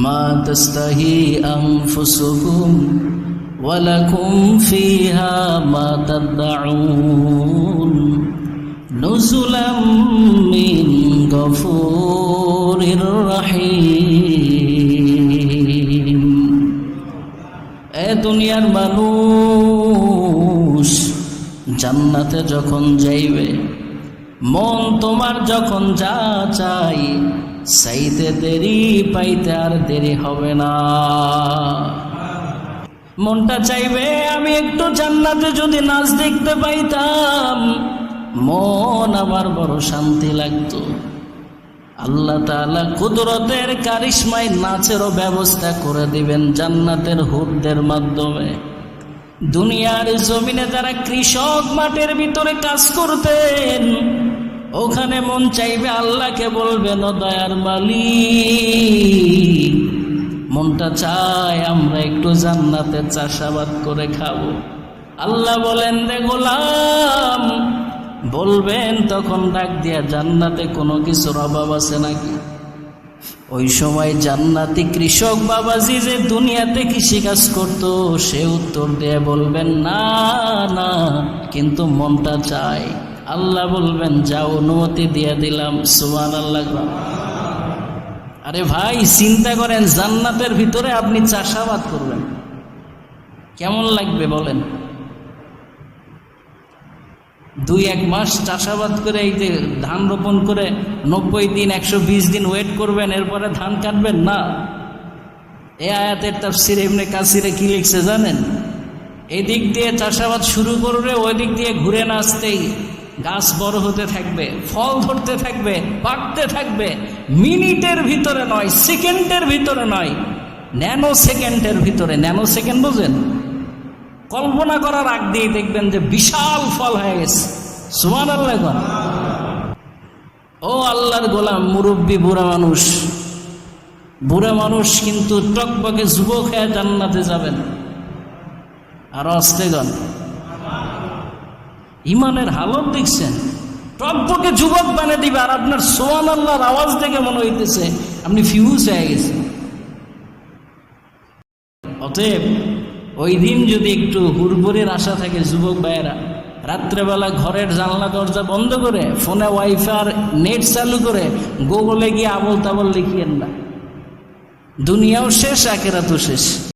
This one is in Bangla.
ما تستهي أنفسكم ولكم فيها ما تدعون نزلا من غفور رحيم এ দুনিয়ার মানুষ জান্নাতে যখন যাইবে মন তোমার যখন যা চাই, চাইতে দেরি পাইতে আর দেরি হবে না। মনটা চাইবে আমি একটু জান্নাতে যদি নাচ দেখতে পাইতাম, মন আমার বড় শান্তি লাগতো। আল্লাহ তাআলা কুদরতের কারিশমায় নাচেরও ব্যবস্থা করে দিবেন জান্নাতের হুরদের মাধ্যমে। দুনিয়ার জমিনে যারা কৃষক মাঠের ভিতরে কাজ করতেন ওখানে মন চাইবে, আল্লাহকে বলবেন দয়ার মালিক, মনটা চায় আমরা একটু জান্নাতে চাষাবাদ করে খাব। আল্লাহ বলেন, রে গোলাম, বলবেন, তখন ডাক দিয়া জান্নাতে কোনো কিছুর অভাব আছে নাকি? ওই সময় জান্নাতি কৃষক বাবাজি যে দুনিয়াতে কৃষিকাজ করত, সে উত্তর দিয়ে বলবেন, না না, কিন্তু মনটা চায়। আল্লাহ বলবেন যা অনুমতি দিয়ে দিলাম। সুমান আল্লাহ আরে ভাই, চিন্তা করেন, জান্নাতের ভিতরে আপনি চাষাবাদ করবেন। কেমন লাগবে বলেন? দুই, এক মাস চাষাবাদ করে এই যে ধান রোপণ করে নব্বই দিন, একশো বিশ দিন ওয়েট করবেন, এরপরে ধান কাটবেন? না। এ আয়াতের তাফসির এমনি কাসিরে কি লিখছে জানেন? এদিক দিয়ে চাষাবাদ শুরু করবে ওই দিক দিয়ে ঘুরে না আসতেই গাছ বড় হতে থাকবে, ফল ধরতে থাকবে পাকতে থাকবে, মিনিটের ভিতরে নয়, সেকেন্ডের ভিতরে নয় ন্যানো সেকেন্ডের ভিতরে ন্যানো সেকেন্ড বোঝেন কল্পনা করার আগ দিয়ে দেখবেন যে বিশাল ফল হয়ে গেছে। সুমান আল্লাহ ও আল্লাহর গোলাম, মুরব্বী, বুড়া মানুষ। বুড়া মানুষ কিন্তু টকবকে যুবক হয়ে জান্নাতে যাবেন। আর অস্তেগণ ইমানের হালত দেখছেন। টকবকে যুবক বানিয়ে দিবে আর আপনার সোয়ান আল্লাহর আওয়াজ দেখে মনে হইতেছে, আপনি ফিউজ হয়ে গেছেন। অতএব, ওই দিন যদি একটু হুড়বুড়ির আশা থাকে যুবক ভাইয়েরা, রাত্রেবেলা ঘরের জানলা দরজা বন্ধ করে, ফোনে ওয়াইফার নেট চালু করে গুগলে গিয়ে আবল তাবল লিখিয়েন না। দুনিয়াও শেষ আকেরা তো শেষ।